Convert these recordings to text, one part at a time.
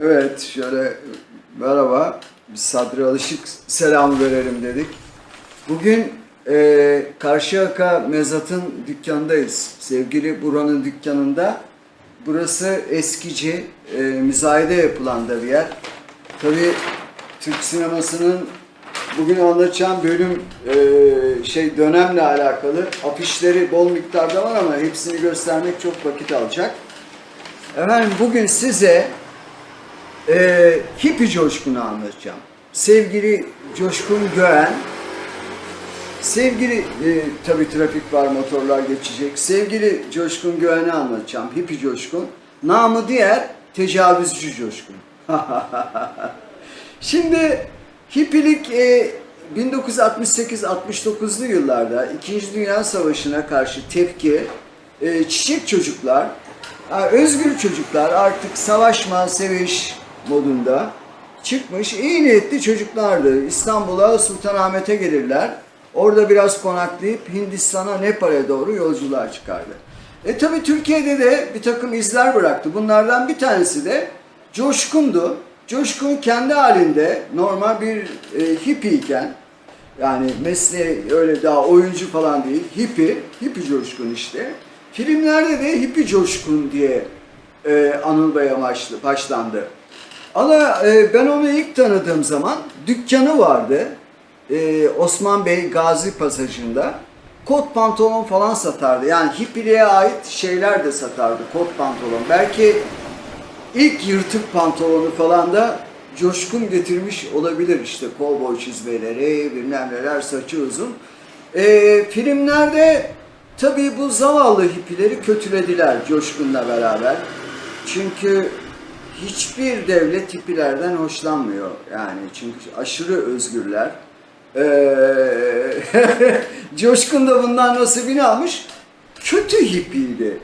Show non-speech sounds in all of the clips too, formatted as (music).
Evet, şöyle merhaba. Biz Sadri Alışık selam verelim dedik. Bugün e, Karşıyaka Mezat'ın dükkanındayız. Sevgili buranın dükkanında. Burası eskici, e, müzayede yapılan da bir yer. Tabii Türk sinemasının bugün anlatacağım bölüm e, şey dönemle alakalı. Afişleri bol miktarda var ama hepsini göstermek çok vakit alacak. Efendim bugün size ee, Hippi Coşkun'u anlatacağım. Sevgili Coşkun Göğen, sevgili, e, tabi trafik var, motorlar geçecek. Sevgili Coşkun Göğen'i anlatacağım. Hippi Coşkun, namı diğer tecavüzcü Coşkun. (laughs) Şimdi hippilik e, 1968-69'lu yıllarda İkinci Dünya Savaşı'na karşı tepki e, çiçek çocuklar, özgür çocuklar artık savaşma, seviş modunda çıkmış iyi niyetli çocuklardı. İstanbul'a Sultanahmet'e gelirler. Orada biraz konaklayıp Hindistan'a Nepal'e doğru yolculuğa çıkardı. E tabi Türkiye'de de bir takım izler bıraktı. Bunlardan bir tanesi de Coşkun'du. Coşkun kendi halinde normal bir e, hippiyken yani mesleği öyle daha oyuncu falan değil. Hippi, hippi coşkun işte. Filmlerde de hippi coşkun diye e, anılmaya başlı- başlandı. Ama e, ben onu ilk tanıdığım zaman dükkanı vardı. E, Osman Bey Gazi Pasajı'nda. Kot pantolon falan satardı. Yani hippiliğe ait şeyler de satardı. Kot pantolon. Belki ilk yırtık pantolonu falan da Coşkun getirmiş olabilir işte kovboy çizmeleri, bilmem neler, saçı uzun. Ee, filmlerde tabii bu zavallı hippileri kötülediler Coşkun'la beraber. Çünkü hiçbir devlet hippilerden hoşlanmıyor yani çünkü aşırı özgürler. Ee, (laughs) Coşkun da bundan nasibini almış. Kötü hippiydi.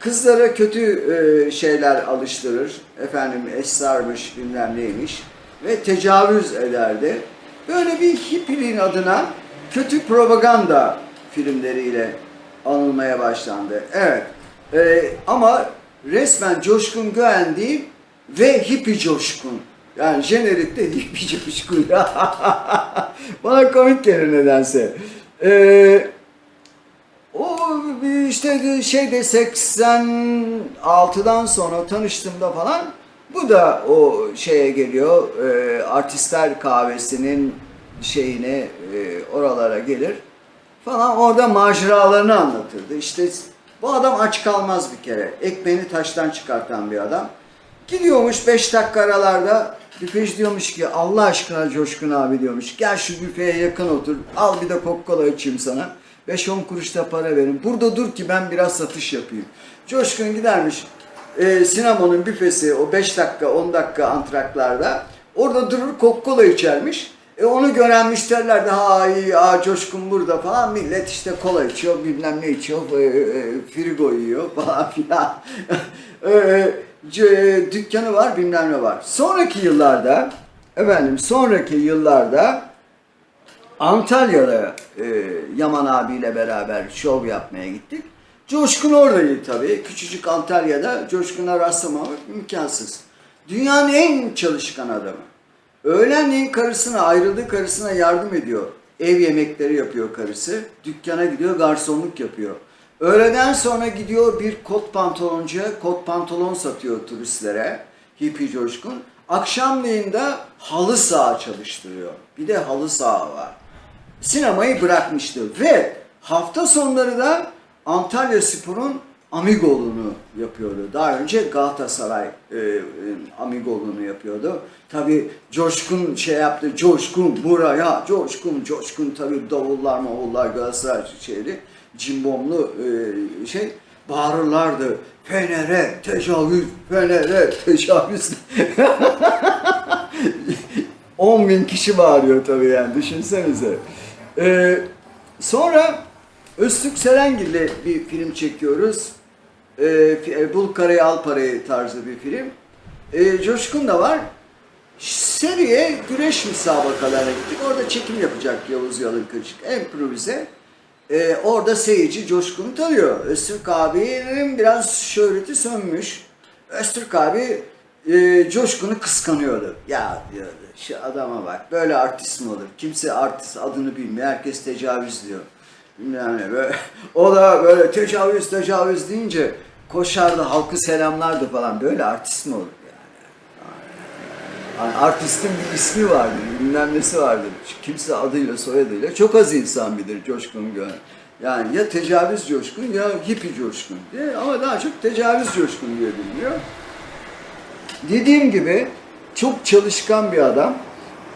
Kızlara kötü e, şeyler alıştırır. Efendim esrarmış bilmem neymiş. Ve tecavüz ederdi. Böyle bir hippiliğin adına kötü propaganda filmleriyle anılmaya başlandı. Evet. E, ama resmen Coşkun Göğen değil ve hippi coşkun. Yani jenerikte hippi coşkun. (laughs) Bana komik gelir nedense. Ee, o işte şeyde 86'dan sonra tanıştığımda falan bu da o şeye geliyor. E, artistler kahvesinin şeyine e, oralara gelir falan orada maceralarını anlatırdı. İşte bu adam aç kalmaz bir kere. Ekmeğini taştan çıkartan bir adam. Gidiyormuş 5 dakika aralarda büfeci diyormuş ki Allah aşkına Coşkun abi diyormuş. Gel şu büfeye yakın otur. Al bir de Coca-Cola içeyim sana. 5-10 kuruş da para verin. Burada dur ki ben biraz satış yapayım. Coşkun gidermiş e, sinemanın büfesi o 5 dakika 10 dakika antraklarda. Orada durur Coca-Cola içermiş. E onu gören müşteriler de ha iyi aa, Coşkun burada falan millet işte kola içiyor bilmem ne içiyor e, e, frigo yiyor falan filan. (laughs) e, c- dükkanı var bilmem ne var. Sonraki yıllarda efendim sonraki yıllarda Antalya'da e, Yaman abiyle beraber şov yapmaya gittik. Coşkun oradaydı tabii. Küçücük Antalya'da Coşkun'a rastlamamak imkansız. Dünyanın en çalışkan adamı. Öğlenleyin karısına, ayrıldığı karısına yardım ediyor. Ev yemekleri yapıyor karısı. Dükkana gidiyor, garsonluk yapıyor. Öğleden sonra gidiyor bir kot pantoloncuya kot pantolon satıyor turistlere. Hippie coşkun. Akşamleyin de halı saha çalıştırıyor. Bir de halı saha var. Sinemayı bırakmıştı ve hafta sonları da Antalya Spor'un Amigolu'nu yapıyordu. Daha önce Galatasaray e, e, Amigolu'nu yapıyordu. Tabi Coşkun şey yaptı, Coşkun buraya, Coşkun, Coşkun tabi davullar mavullar Galatasaray şeydi, cimbomlu e, şey bağırırlardı. Fener'e tecavüz, Fener'e tecavüz. (laughs) 10 bin kişi bağırıyor tabii yani düşünsenize. Ee, sonra Öztürk Serengil'le bir film çekiyoruz. Ee, e, Bul Karayı Al Parayı tarzı bir film. Ee, Coşkun da var. Seriye güreş müsabakalarına gittik. Orada çekim yapacak Yavuz Yalın Kırışık. Improvize. Ee, orada seyirci Coşkun'u tanıyor. Öztürk abinin biraz şöhreti sönmüş. Öztürk abi e, Coşkun'u kıskanıyordu. Ya diyordu şu adama bak böyle artist mi olur? Kimse artist adını bilmiyor. Herkes tecavüz diyor. Yani böyle, (laughs) o da böyle tecavüz tecavüz deyince koşardı halkı selamlardı falan. Böyle artist mi olur yani? Artistin bir ismi vardır, bilmem nesi vardır. Kimse adıyla soyadıyla çok az insan bilir Coşkun Gönül. Yani ya tecavüz coşkun ya hippie coşkun diye ama daha çok tecavüz coşkun diye biliniyor. Dediğim gibi çok çalışkan bir adam.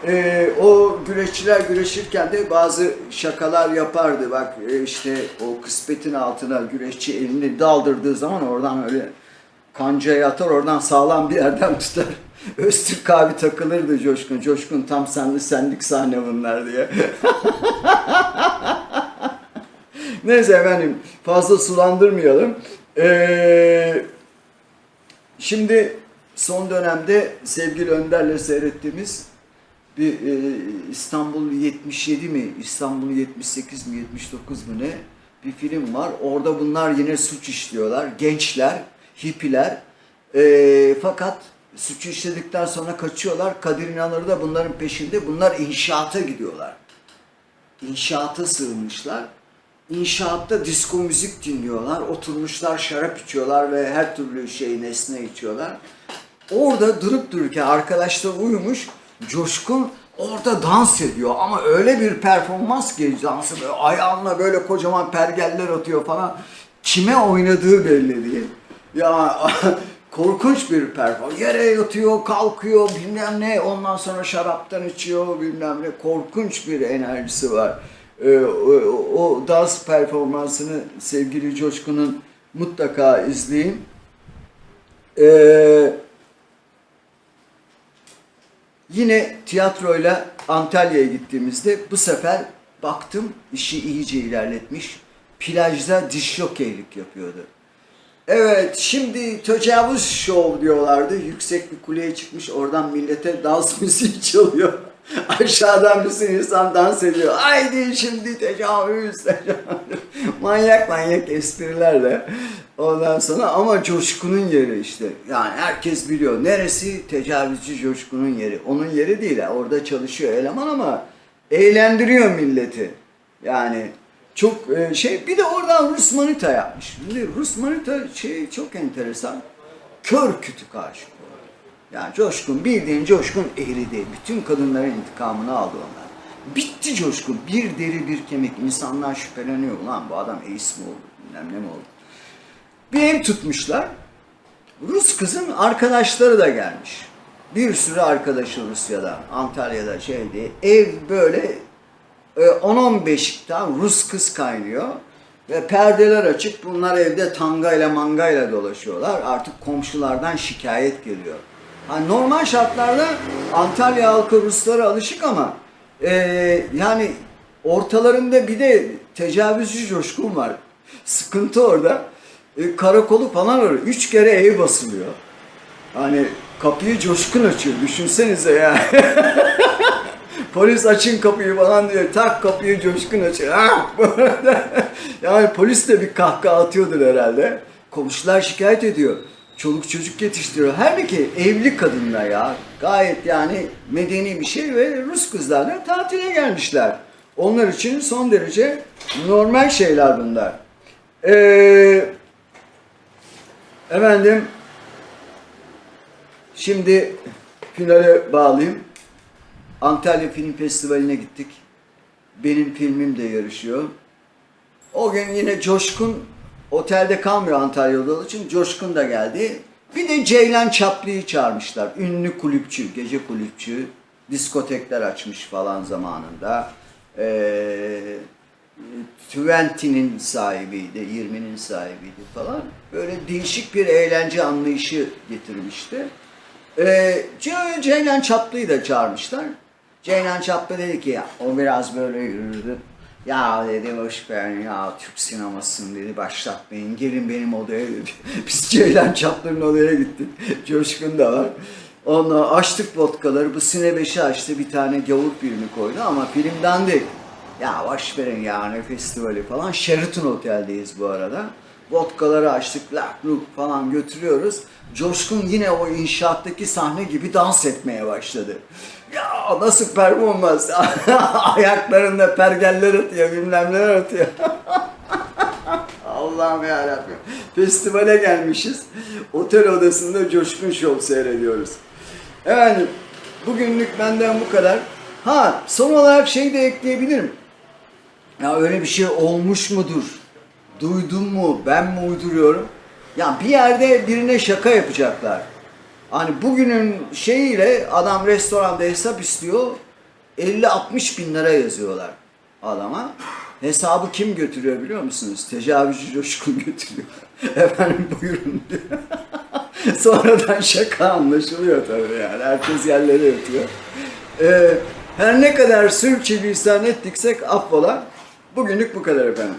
Ee, o güreşçiler güreşirken de bazı şakalar yapardı. Bak e, işte o kısmetin altına güreşçi elini daldırdığı zaman oradan öyle kancaya atar oradan sağlam bir yerden (laughs) tutar. Öztürk abi takılırdı Coşkun. Coşkun tam senli senlik sahne bunlar diye. (laughs) Neyse efendim fazla sulandırmayalım. Ee, şimdi son dönemde sevgili Önder'le seyrettiğimiz bir e, İstanbul 77 mi, İstanbul 78 mi, 79 mu ne bir film var. Orada bunlar yine suç işliyorlar. Gençler, hippiler. E, fakat suçu işledikten sonra kaçıyorlar. Kadir İnanır da bunların peşinde. Bunlar inşaata gidiyorlar. İnşaata sığınmışlar. İnşaatta disco müzik dinliyorlar. Oturmuşlar, şarap içiyorlar ve her türlü şey nesne içiyorlar. Orada durup dururken arkadaşlar uyumuş. Coşkun orada dans ediyor ama öyle bir performans ki dansı böyle ayağınla böyle kocaman pergeller atıyor falan. Kime oynadığı belli değil. Ya (laughs) korkunç bir performans. Yere yatıyor, kalkıyor bilmem ne. Ondan sonra şaraptan içiyor bilmem ne. Korkunç bir enerjisi var. Ee, o, o dans performansını sevgili Coşkun'un mutlaka izleyin. Ee, Yine tiyatroyla Antalya'ya gittiğimizde bu sefer baktım işi iyice ilerletmiş. Plajda diş jokeylik yapıyordu. Evet şimdi tecavüz şov diyorlardı. Yüksek bir kuleye çıkmış oradan millete dans (laughs) müziği çalıyor. Aşağıdan bir sürü insan dans ediyor. Haydi şimdi tecavüz, tecavüz. Manyak manyak esprilerle. Ondan sonra ama Coşkun'un yeri işte. Yani herkes biliyor. Neresi? Tecavüzcü Coşkun'un yeri. Onun yeri değil. Orada çalışıyor eleman ama eğlendiriyor milleti. Yani çok e, şey bir de oradan Rus manita yapmış. Şimdi Rus manita şey çok enteresan. Kör kütük aşık. Yani Coşkun bildiğin Coşkun eridi. Bütün kadınların intikamını aldı onlar. Bitti Coşkun. Bir deri bir kemik. İnsanlar şüpheleniyor. Ulan bu adam ace mi oldu? Bilmem ne mi oldu? Bir ev tutmuşlar. Rus kızın arkadaşları da gelmiş. Bir sürü arkadaşı Rusya'da, Antalya'da şeydi. Ev böyle e, 10-15 tane Rus kız kaynıyor. Ve perdeler açık. Bunlar evde tangayla mangayla dolaşıyorlar. Artık komşulardan şikayet geliyor. Yani normal şartlarda Antalya halkı Ruslara alışık ama e, yani ortalarında bir de tecavüzcü coşkun var. Sıkıntı orada. E, karakolu falan arıyor. Üç kere ev basılıyor. Hani kapıyı coşkun açıyor. Düşünsenize ya. (laughs) polis açın kapıyı falan diyor. Tak kapıyı coşkun açıyor. (laughs) Yani polis de bir kahkaha atıyordur herhalde. Komşular şikayet ediyor. Çoluk çocuk yetiştiriyor. Her ki evli kadınlar ya. Gayet yani medeni bir şey ve Rus kızlarla tatile gelmişler. Onlar için son derece normal şeyler bunlar. Eee Efendim, şimdi finale bağlayayım. Antalya Film Festivali'ne gittik. Benim filmim de yarışıyor. O gün yine Coşkun otelde kalmıyor Antalya'da olduğu için Coşkun da geldi. Bir de Ceylan Çapli'yi çağırmışlar. Ünlü kulüpçü, gece kulüpçü. Diskotekler açmış falan zamanında. Ee, Twenty'nin sahibiydi, 20'nin sahibiydi falan. Böyle değişik bir eğlence anlayışı getirmişti. Ee, Ce- Ceylan Çaplı'yı da çağırmışlar. Ceylan Çaplı dedi ki ya, o biraz böyle yürüdü. Ya dedi hoş ver ya Türk sinemasını dedi başlatmayın gelin benim odaya dedi. (laughs) Biz Ceylan Çaplı'nın odaya gittik. Coşkun da var. Onunla açtık vodkaları. Bu Sine 5'i açtı. Bir tane gavur filmi koydu ama film dandik. Ya boş verin ya ne festivali falan. Sheraton Otel'deyiz bu arada. Vodkaları açtık, lak luk falan götürüyoruz. Coşkun yine o inşaattaki sahne gibi dans etmeye başladı. Ya nasıl performans? (laughs) Ayaklarında pergeller atıyor, bilmem neler atıyor. (laughs) Allah'ım yarabbim. Festivale gelmişiz. Otel odasında Coşkun Show seyrediyoruz. Efendim, bugünlük benden bu kadar. Ha, son olarak şey de ekleyebilirim. Ya öyle bir şey olmuş mudur? Duydun mu? Ben mi uyduruyorum? Ya bir yerde birine şaka yapacaklar. Hani bugünün şeyiyle adam restoranda hesap istiyor. 50-60 bin lira yazıyorlar adama. Hesabı kim götürüyor biliyor musunuz? Tecavüzcü coşkun götürüyor. (laughs) Efendim buyurun diyor. (laughs) Sonradan şaka anlaşılıyor tabii yani. Herkes yerlere yatıyor. Ee, her ne kadar sürçülisan ettiksek affola. Bugünlük bu kadar efendim.